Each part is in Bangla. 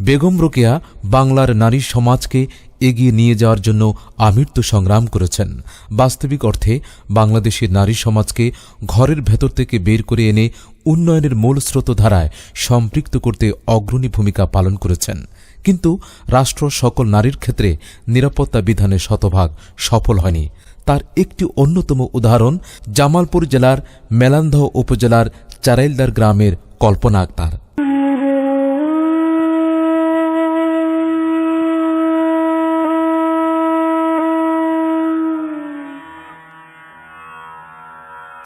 বেগম রোকেয়া বাংলার নারী সমাজকে এগিয়ে নিয়ে যাওয়ার জন্য আমৃত্যু সংগ্রাম করেছেন। বাস্তবিক অর্থে বাংলাদেশের নারী সমাজকে ঘরের ভেতর থেকে বের করে এনে উন্নয়নের মূল স্রোতধারায় সম্পৃক্ত করতে অগ্রণী ভূমিকা পালন করেছেন। কিন্তু রাষ্ট্র সকল নারীর ক্ষেত্রে নিরাপত্তা বিধানে শতভাগ সফল হয়নি। তার একটি অন্যতম উদাহরণ জামালপুর জেলার মেলান্দহ উপজেলার চারাইলদার গ্রামের কল্পনা আক্তার।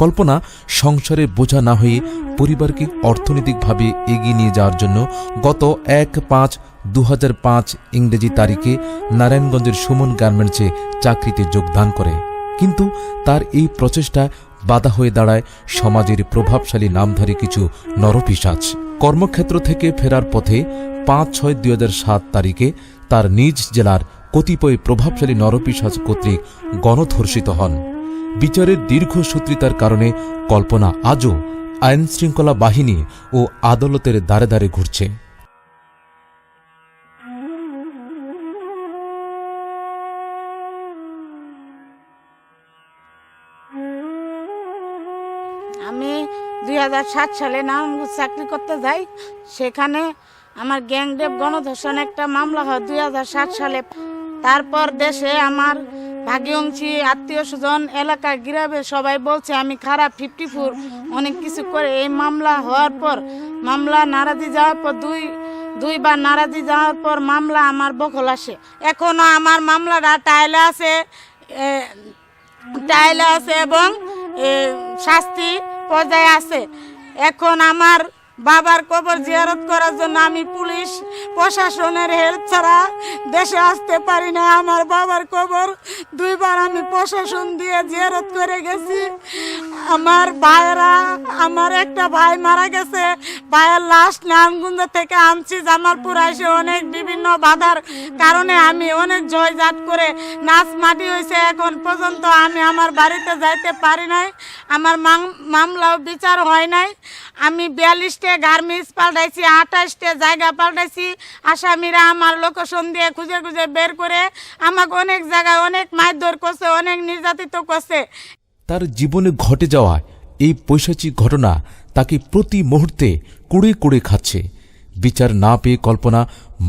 কল্পনা সংসারে বোঝা না হয়ে পরিবারকে অর্থনৈতিকভাবে এগিয়ে নিয়ে যাওয়ার জন্য গত এক পাঁচ দু ইংরেজি তারিখে নারায়ণগঞ্জের সুমন গার্মেন্টসে চাকরিতে যোগদান করে। কিন্তু তার এই প্রচেষ্টা বাধা হয়ে দাঁড়ায় সমাজের প্রভাবশালী নামধারী কিছু নরপিসাজ কর্মক্ষেত্র থেকে ফেরার পথে পাঁচ ছয় দুই তারিখে তার নিজ জেলার কতিপয় প্রভাবশালী নরপিসাজ কর্তৃক গণধর্ষিত হন। বিচারের দীর্ঘসূত্রিতার কারণে কল্পনা আজও আইনশৃঙ্খলা বাহিনী ও আদালতের দ্বারে দ্বারে ঘুরছে। আমি দুই হাজার সাত সালে নারায়ণগঞ্জ চাকরি করতে যাই। সেখানে আমার গ্যাংরেপ গণধর্ষণ একটা মামলা হয় দুই হাজার সাত সালে। তারপর দেশে আমার ভাগ্যংশী, আত্মীয় স্বজন, এলাকা গ্রামে সবাই বলছে, আমি খারাপ ফিফটি ফোর। অনেক কিছু করে। এই মামলা হওয়ার পর, মামলা নারাজি যাওয়ার পর, দুই, দুইবার নারাজি যাওয়ার পর মামলা আমার বকল আসে। এখনও আমার মামলাটা টাইলে আছে টাইলে আছে এবং শাস্তি পর্যায়ে আছে। এখন আমার বাবার কবর জিয়ারত করার জন্য আমি পুলিশ, প্রশাসনের হেল্প ছাড়া দেশে আসতে পারি না। আমার বাবার কবর দুইবার আমি প্রশাসন দিয়ে জিয়ারত করে গেছি। আমার ভাইরা আমার একটা ভাই মারা গেছে। ভাইয়ের লাশ নামগুন্দ থেকে আনছি। জামালপুর এসে অনেক বিভিন্ন বাধার কারণে আমি অনেক জয়জাত করে নাচ মাটি হয়েছে। এখন পর্যন্ত আমি আমার বাড়িতে যাইতে পারি নাই। আমার মাম- মামলাও বিচার হয় নাই। আমি বিয়াল্লিশটে গার্মেন্টস পাল্টাইছি, আঠাশটে জায়গা পাল্টাইছি। আসামিরা আমার লোকেশন দিয়ে খুঁজে খুঁজে বের করে আমাকে অনেক জায়গায় অনেক মারধর করছে, অনেক নির্যাতিত করছে। তার জীবনে ঘটে যাওয়া এই পৈশাচিক ঘটনা তাকে প্রতি মুহূর্তে কুড়ে কুড়ে খাচ্ছে। বিচার না পেয়ে কল্পনা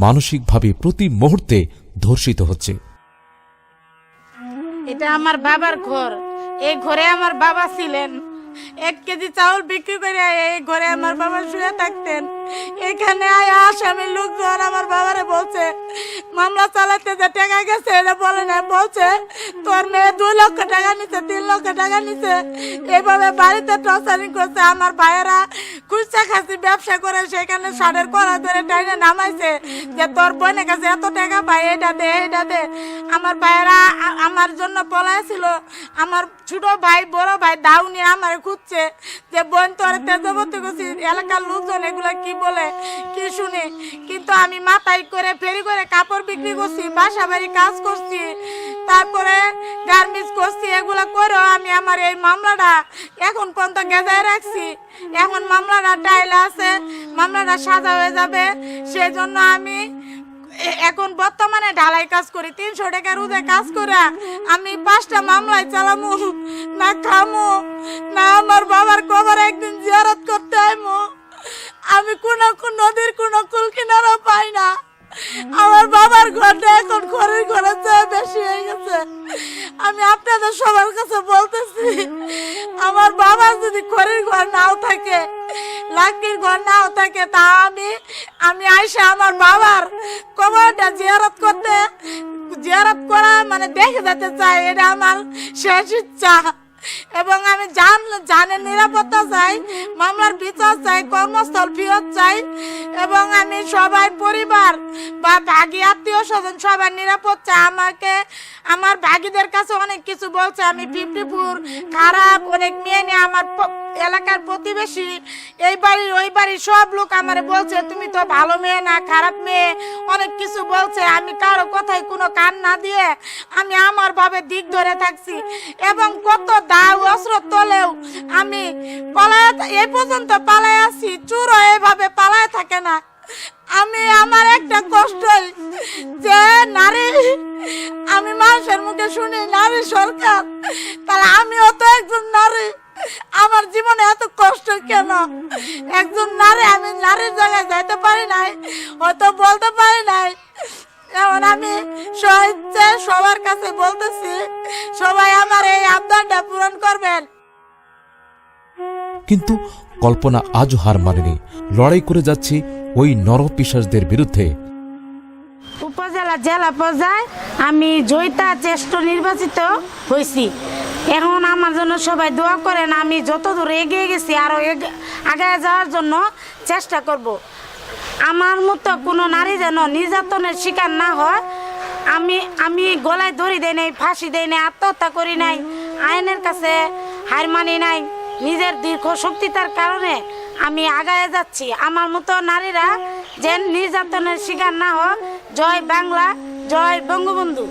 মানসিকভাবে প্রতি মুহূর্তে ধর্ষিত হচ্ছে। এটা আমার বাবার ঘর। এই ঘরে আমার বাবা ছিলেন। এক কেজি চাউল বিক্রি করে এই ঘরে আমার বাবা শুয়ে থাকতেন। এখানে আয়া আসামি লোকজন আমার বাবারে বলছে, মামলা চালাতে যে টাকা গেছে, এটা বলে না বলছে, তোর মেয়ে দুই লক্ষ টাকা নিছে, তিন লক্ষ টাকা নিছে এইভাবে বাড়িতে টর্চারিং করছে, আমার ভাইয়েরা খুচরা খাসি ব্যবসা করে সেখানে সারের করা ধরে টাইনে নামাইছে, যে তোর বোনের কাছে এত টাকা পাই এটা দে এটা দে। আমার ভাইয়েরা আমার জন্য পলাইছিল আমার ছোট ভাই, বড় ভাই দাও নিয়ে আমার খুঁজছে, যে বোন তোর তেজবতী করছি, এলাকার লোকজন এগুলা কি বলে, কি শুনে? কিন্তু আমি মাথায় করে ফেরি করে কাপড় বিক্রি করছি বাসা বাড়ি কাজ করছি, তারপরে গার্মেন্টস করছি, এগুলা করেও আমি আমার এই মামলাটা এখন পর্যন্ত গেজায় রাখছি। এখন মামলাটা টাইলে আছে, মামলাটা সাজা হয়ে যাবে, সেজন্য আমি এখন বর্তমানে ঢালাই কাজ করি, তিনশো টাকা রোজে কাজ করে আমি পাঁচটা মামলায় চালামু, না খামু, না আমার বাবার কবর একদিন জিয়ারত করতে আইমু। আমি কোন নদীর কোন কুল কিনারা পাই না। আমার বাবার ঘরটা এখন ঘরের ঘরের চেয়ে বেশি হয়ে গেছে। আমি আপনাদের সবার কাছে বলতেছি, আমার বাবা যদি ঘরের ঘর নাও থাকে লাকির ঘর নাও থাকে, তা আমি আমি আইসা আমার বাবার কবরটা জিয়ারত করতে, জিয়ারত করা মানে দেখে যেতে চাই, এটা আমার শেষ ইচ্ছা। এবং আমি জানের নিরাপত্তা চাই, মামলার বিচার চাই, কর্মস্থল ফিরত চাই, এবং আমি সবাই পরিবার বা ভাগি আত্মীয় স্বজন সবার নিরাপদ চাই। আমাকে, আমার ভাগিদের কাছে অনেক কিছু বলছে। আমি ফিফটি ফোর খারাপ, অনেক মেয়ে নিয়ে আমার এলাকার প্রতিবেশী, এই বাড়ির ওই বাড়ির সব লোক আমার বলছে, তুমি তো ভালো মেয়ে না, খারাপ মেয়ে। অনেক কিছু বলছে। আমি কারও কথায় কোনো কান না দিয়ে আমি আমার ভাবে দিক ধরে থাকছি। এবং কত দাও অস্ত্র তোলেও আমি পালায় এ পর্যন্ত পালায় আছি। চুরো এভাবে পালায় থাকে না। আমি, আমার একটা কষ্টই যে নারী, আমি মানুষের মুখে শুনি, নারী সরকার, তাহলে আমিও তো একজন নারী। আমার জীবনে এত কষ্ট কেন? একজন নারী, আমি নারীর জায়গায় যাইতে পারি নাই, হয়তো বলতে পারি নাই। এখন আমি সবার কাছে বলতেছি সবাই আমার এই আবদারটা পূরণ করবেন। কিন্তু কল্পনা আজও হার মানেনি। লড়াই করে যাচ্ছে ওই নরপিশাসদের বিরুদ্ধে। উপজেলা জেলা পর্যায়ে আমি জয়িতা জ্যেষ্ঠ নির্বাচিত হয়েছি। এখন আমার জন্য সবাই দোয়া করেন আমি যতদূর এগিয়ে গেছি আরও আগায় যাওয়ার জন্য চেষ্টা করব। আমার মতো কোনো নারী যেন নির্যাতনের শিকার না হয়। আমি আমি গলায় ধরি দেই নাই, ফাঁসি দেই নাই, আত্মহত্যা করি নাই, আইনের কাছে হার মানি নাই, নিজের দীর্ঘ শক্তিতার কারণে আমি আগায় যাচ্ছি। আমার মতো নারীরা যেন নির্যাতনের শিকার না হয়। জয় বাংলা, জয় বঙ্গবন্ধু।